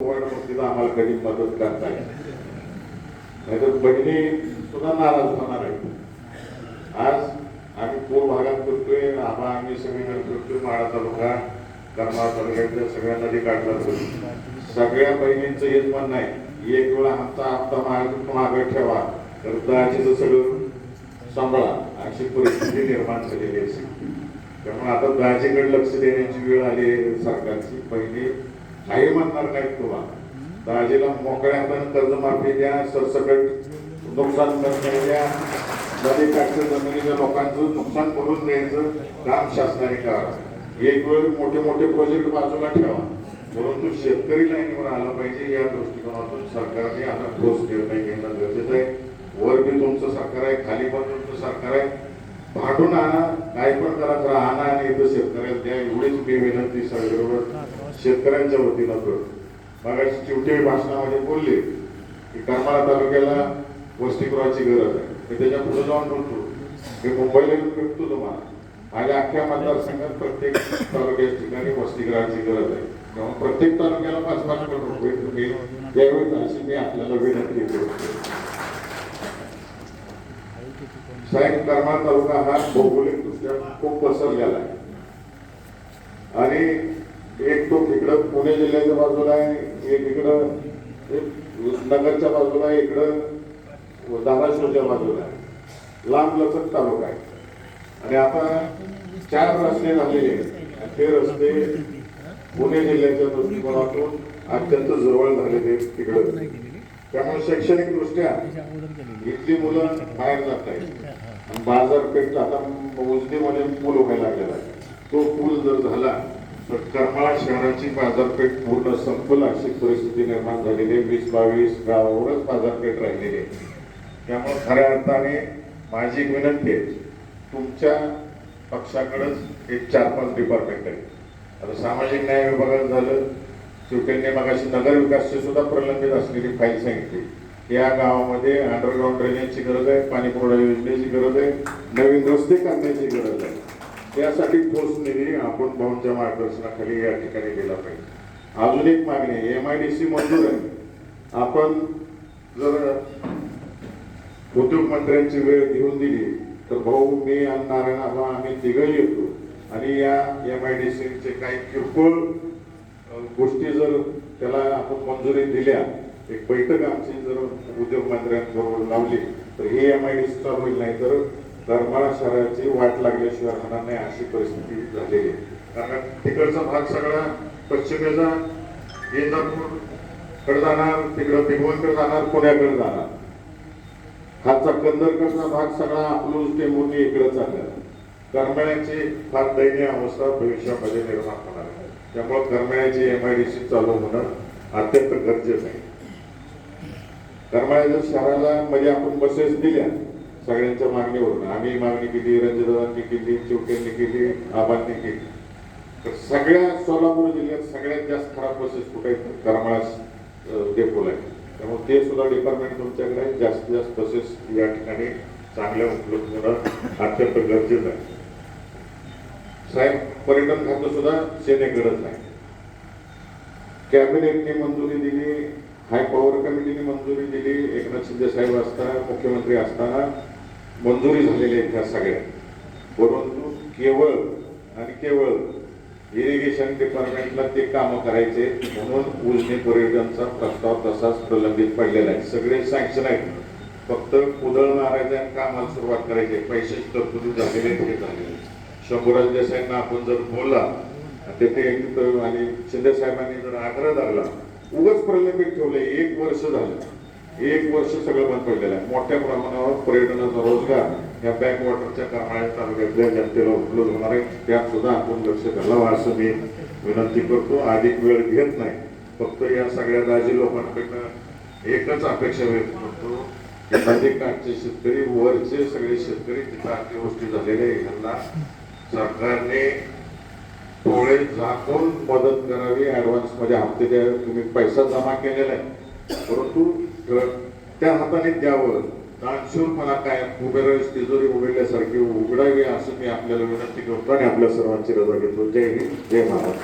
आम्हाला कधी मदत करता येईल नाहीतर बहिणी सुद्धा नाराज होणार आहे. आज आम्ही पूर भागात करतोय आम्हा आम्ही सगळे करतोय माळा तालुका करमाळा तालुक्यातल्या सगळ्या नदी काढतात सगळ्या बहिणींचं हेच म्हणणं आहे एक वेळा आमचा हप्ता माग मागं ठेवा. तर दहाचीचं सगळं सांभाळा. अशी परिस्थिती निर्माण झालेली आहे. त्यामुळे आता दहाजीकडे लक्ष देण्याची वेळ आली आहे सरकारची. पहिली काही म्हणणार नाहीत तुम्हाला दहाजीला मोकळ्या पण कर्जमाफी द्या सरसकट नुकसान करणे द्या नदीकाठच्या जमिनीच्या लोकांचं नुकसान करून द्यायचं काम शासनाने करावं एक वेळ मोठे मोठे प्रोजेक्ट बाजूला ठेवा. परंतु शेतकरी लाईनीवर आला पाहिजे या दृष्टिकोनातून. सरकारने आता ठोस निर्णय घेणं गरजेचं आहे. वर बी तुमचं सरकार आहे खाली पण तुमचं सरकार आहे. भांडून आणा काय पण करा खरं आणा आणि इथं शेतकऱ्याला द्या. एवढीच मी विनंती सगळ्यांवर शेतकऱ्यांच्या वतीनं करतो. मग चिवटे भाषणामध्ये बोलले की करमाळा तालुक्याला वसतिगृहाची गरज आहे. मी त्याच्या पुढे जाऊन बोलतो. मी मुंबईला येऊन भेटतो तुम्हाला. माझ्या अख्ख्या मतदारसंघात प्रत्येक तालुक्याच्या ठिकाणी वसतिगृहाची गरज आहे. तेव्हा प्रत्येक तालुक्याला पाच पाच करोड रुपये तुम्ही द्यावेत अशी मी आपल्याला विनंती करतो. साहेब कर्मा तालुका हा भौगोलिक दृष्ट्या खूप पसरलेला आहे. आणि एक तो इकडं पुणे जिल्ह्याच्या बाजूला आहे एक इकडं नगरच्या बाजूला आहे इकडं धाराशिवच्या बाजूला आहे. लांब लचक तालुका आहे. आणि आता चार रस्ते झालेले आहेत. ते रस्ते पुणे जिल्ह्याच्या दृष्टिकोनातून अत्यंत जवळ झालेले आहेत तिकडं त्यामुळे शैक्षणिक दृष्ट्या इथली मुलं बाहेर जात आहेत. आणि बाजारपेठ आता उजनीमध्ये म्हणजे पूल व्हायला गेला तो पूल जर झाला तर करमाळा शहराची बाजारपेठ पूर्ण संपल अशी परिस्थिती निर्माण झालेली आहे. वीस बावीस गावावरच बाजारपेठ राहिलेली आहे. त्यामुळे खऱ्या अर्थाने माझी एक विनंती आहे तुमच्या पक्षाकडंच एक चार पाच डिपार्टमेंट आहे आता सामाजिक न्याय विभागात झालं शिवसेने मगाशी नगरविकासची सुद्धा प्रलंबित असलेली फाईल सांगितली. या गावामध्ये अंडरग्राऊंड ड्रेनेजची गरज आहे पाणी पुरवठा योजनेची गरज आहे नवीन रस्ते काढण्याची गरज आहे. यासाठी ठोस निधी आपण भाऊंच्या मार्गदर्शनाखाली या ठिकाणी दिला पाहिजे. अजून एक मागणी एम आय डी सी मंजूर आहे. आपण जर उद्योग मंत्र्यांची वेळ घेऊन दिली तर भाऊ मी आणि नारायण आम्ही तिघही येतो. आणि या एम आय डी सीचे काही किरकोळ गोष्टी जर त्याला आपण मंजुरी दिल्या एक बैठक आमची जर उद्योग मंत्र्यांबरोबर लावली तर हे एम आय डी होईल नाही तर धर्माळा शहराची वाट लागल्याशिवाय राहणार नाही अशी परिस्थिती झालेली आहे. कारण तिकडचा भाग सगळा पश्चिमेचा इंदापूरकडे जाणार तिकडं भिगवणकडे जाणार पुण्याकडे जाणार. खालचा कंदरकडचा भाग सगळा अकलूज टेंबुर्णी इकडे चालणार करमाळ्याची फार दयनीय अवस्था भविष्यामध्ये निर्माण होणार त्यामुळे करमाळ्याची एम आय डी सी चालू होणं अत्यंत गरजेचं आहे. करमाळ्याच्या शहराला मध्ये आपण बसेस दिल्या सगळ्यांच्या मागणीवरून आम्ही मागणी केली रंजदादांनी केली चिवट्यांनी केली आबांनी केली तर सगळ्या सोलापूर जिल्ह्यात सगळ्यात जास्त खराब बसेस कुठे आहेत? करमाळा अं, डेपोला आहे त्यामुळे ते सुद्धा डिपार्टमेंट तुमच्याकडे जास्तीत जास्त बसेस या ठिकाणी चांगल्या उपलब्ध होणं अत्यंत गरजेचं आहे. साहेब पर्यटन खातं सुद्धा सेनेकडंच आहे कॅबिनेटने मंजुरी दिली हाय पॉवर कमिटीने मंजुरी दिली एकनाथ शिंदे साहेब असताना मुख्यमंत्री असताना मंजुरी झालेली आहेत ह्या सगळ्या. परंतु केवळ आणि केवळ इरिगेशन डिपार्टमेंटला ते कामं करायचे म्हणून उजनी पर्यटनचा प्रस्ताव तसाच प्रलंबित पडलेला आहे. सगळे सँक्शन आहेत. फक्त कुदळ मारायचे आणि कामाला सुरुवात करायची पैसे तरतुदी झालेली आहेत, हे झालेली शंभूराज देसाईंना आपण जर बोलला तेथे एक- आणि शिंदे साहेबांनी जर आग्रह धरला उगाच प्रलंबित ठेवले एक वर्ष झालं. एक वर्ष सगळं बंद पडलेलं आहे. मोठ्या प्रमाणावर पर्यटनाचा रोजगार या बॅकवॉटरच्या कामाळ्या तालुक्यातल्या जनतेला उपलब्ध होणार आहे. त्यात सुद्धा आपण लक्ष घालावं असं मी विनंती करतो. अधिक वेळ घेत नाही. फक्त या सगळ्या दाजी लोकांकडनं एकच अपेक्षा व्यक्त करतो की शेतकरी वरचे सगळे शेतकरी तिथं अतिवृष्टी झालेले यांना ह्यांना सरकारने थोडे झाकून मदत करावी ऍडव्हान्समध्ये हप्ते द्या. तुम्ही पैसा जमा केलेला आहे. परंतु त्या हाताने द्यावं. दानशूरपणा काय उभे तिजोरी उघडल्यासारखी उघडावी असं मी आपल्याला विनंती करतो आणि आपल्या सर्वांची रजा घेतो. जय हिंद जय महाराज